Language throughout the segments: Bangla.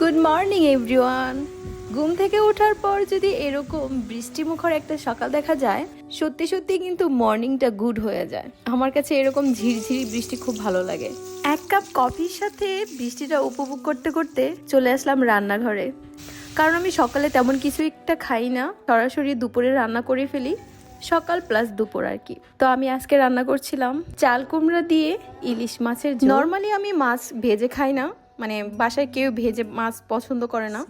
গুড মর্নিং এভরিওয়ান ঘুম থেকে ওঠার পর যদি এরকম বৃষ্টিমুখর একটা সকাল দেখা যায়, সত্যি সত্যি কিন্তু মর্নিংটা গুড হয়ে যায়। আমার কাছে এরকম ঝিরঝিরি বৃষ্টি খুব ভালো লাগে। এক কাপ কফির সাথে বৃষ্টিটা উপভোগ করতে করতে চলে আসলাম রান্নাঘরে। কারণ আমি সকালে তেমন কিছু একটা খাই না, সরাসরি দুপুরে রান্না করে ফেলি, সকাল প্লাস দুপুর আর কি। তো আমি আজকে রান্না করছিলাম চাল কুমড়া দিয়ে ইলিশ মাছের নর্মালি আমি মাছ ভেজে খাই না মানে বাসায় কেউ ভেজে মাছ পছন্দ করে না।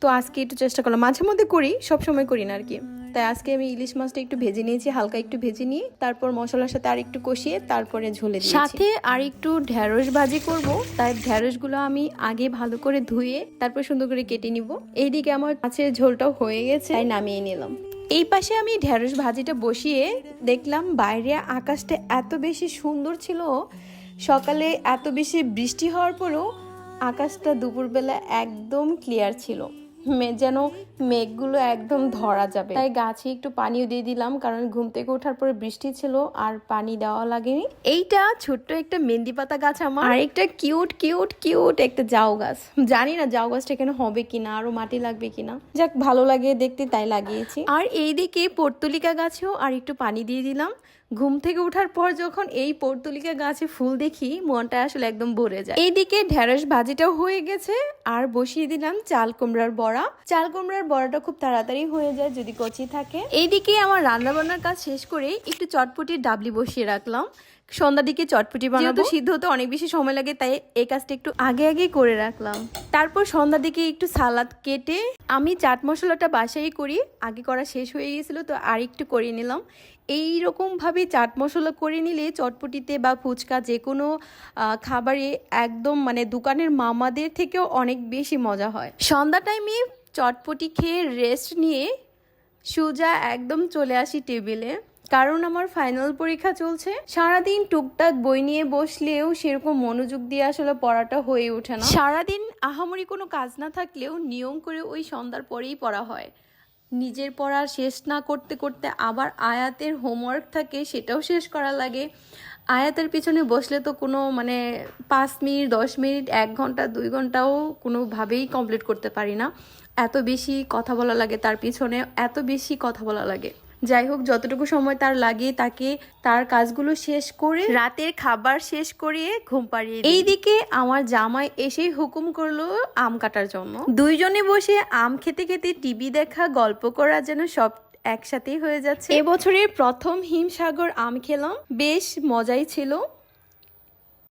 তো আজকে একটু চেষ্টা করলাম। মাঝে মধ্যে করি সব সময় করি না আর কি তাই আজকে আমি ইলিশ মাছটা একটু ভেজে নিয়েছি হালকা একটু ভেজে নিয়ে তারপর মশলার সাথে আর একটু কষিয়ে তারপরে ঝোলে দিয়েছি। সাথে আর একটু ঢ্যাঁড়স ভাজি করব। তাই ঢ্যাঁড়সগুলো আমি আগে ভালো করে ধুয়ে তারপর সুন্দর করে কেটে নিব। এইদিকে আমার মাছের ঝোলটাও হয়ে গেছে। তাই নামিয়ে নিলাম। এই পাশে আমি ঢ্যাঁড়স ভাজিটা বসিয়ে দেখলাম বাইরে আকাশটা এত বেশি সুন্দর ছিল। সকালে এত বেশি বৃষ্টি হওয়ার পরেও আকাশটা দুপুরবেলা একদম ক্লিয়ার ছিল। যেন মেঘগুলো একদম ধরা যাবে। তাই গাছে একটু পানিও দিয়ে দিলাম, কারণ ঘুম থেকে ওঠার পরে বৃষ্টি ছিল আর পানি দেওয়া লাগেনি। এইটা ছোট্ট একটা মেহেন্দি পাতা গাছ আমার। আর একটা কিউট কিউট কিউট একটা জাউ গাছ। জানি না জাউ গাছটা এখানে হবে কিনা, আরও মাটি লাগবে কিনা। যাক, ভালো লাগে দেখতে, তাই লাগিয়েছি। আর এইদিকে পর্তুলিকা গাছেও আর একটু পানি দিয়ে দিলাম। ঘুম থেকে ওঠার পর যখন এই পর্তুলিকা গাছে ফুল দেখি মনটা আসলে একদম ভরে যায়। এইদিকে ঢেঁড়স ভাজিটাও হয়ে গেছে আর বসিয়ে দিলাম চাল কুমড়ার বড়া। চাল কুমড়ার বড়াটা খুব তাড়াতাড়ি হয়ে যায় যদি কচি থাকে। এইদিকে আমার রান্না বান্নার কাজ শেষ করে একটু চটপটির ডাবলি বসিয়ে রাখলাম। সন্ধ্যার দিকে চটপটি বানাবো। সিদ্ধ হতে অনেক বেশি সময় লাগে তাই এই কাজটা একটু আগে আগে করে রাখলাম। তারপর সন্ধ্যার দিকে একটু সালাদ কেটে আমি চাট মশলাটা বাসাই করি, আগে করা শেষ হয়ে গেছিল, তো আর একটু করে নিলাম। এই রকমভাবে চাট মশলা করে নিলে চটপটিতে বা ফুচকা যে কোনো খাবারে একদম মানে দোকানের মামাদের থেকেও অনেক বেশি মজা হয়। সন্ধ্যা টাইমে চটপটি খেয়ে রেস্ট নিয়ে সুজা একদম চলে আসি টেবিলে। কারণ আমার ফাইনাল পরীক্ষা চলছে। সারাদিন টুকটাক বই নিয়ে বসলেও সেরকম মনোযোগ দিয়ে আসলে পড়াটা হয়ে ওঠে না। সারাদিন আহামরি কোনো কাজ না থাকলেও নিয়ম করে ওই সন্ধ্যার পরেই পড়া হয়। নিজের পড়া শেষ না করতে করতে আবার আয়াতের হোমওয়ার্ক থাকে সেটাও শেষ করা লাগে। আয়াতের পিছনে বসলে তো কোনো মানে পাঁচ মিনিট, দশ মিনিট, এক ঘণ্টা, দুই ঘন্টাও কোনোভাবেই কমপ্লিট করতে পারি না। এত বেশি কথা বলা লাগে তার পিছনে, এত বেশি কথা বলা লাগে। যাই হোক যতটুকু সময় তার লাগে তাকে তার কাজগুলো শেষ করে রাতের খাবার শেষ করিয়ে ঘুম পাড়িয়ে এইদিকে আমার জামাই এসেই হুকুম করল আম কাটার জন্য। দুইজনে বসে আম খেতে খেতে টিভি দেখা গল্প করা যেন সব একসাথেই হয়ে যাচ্ছে। এবছরের প্রথম হিমসাগর আম খেলাম বেশ মজাই ছিল।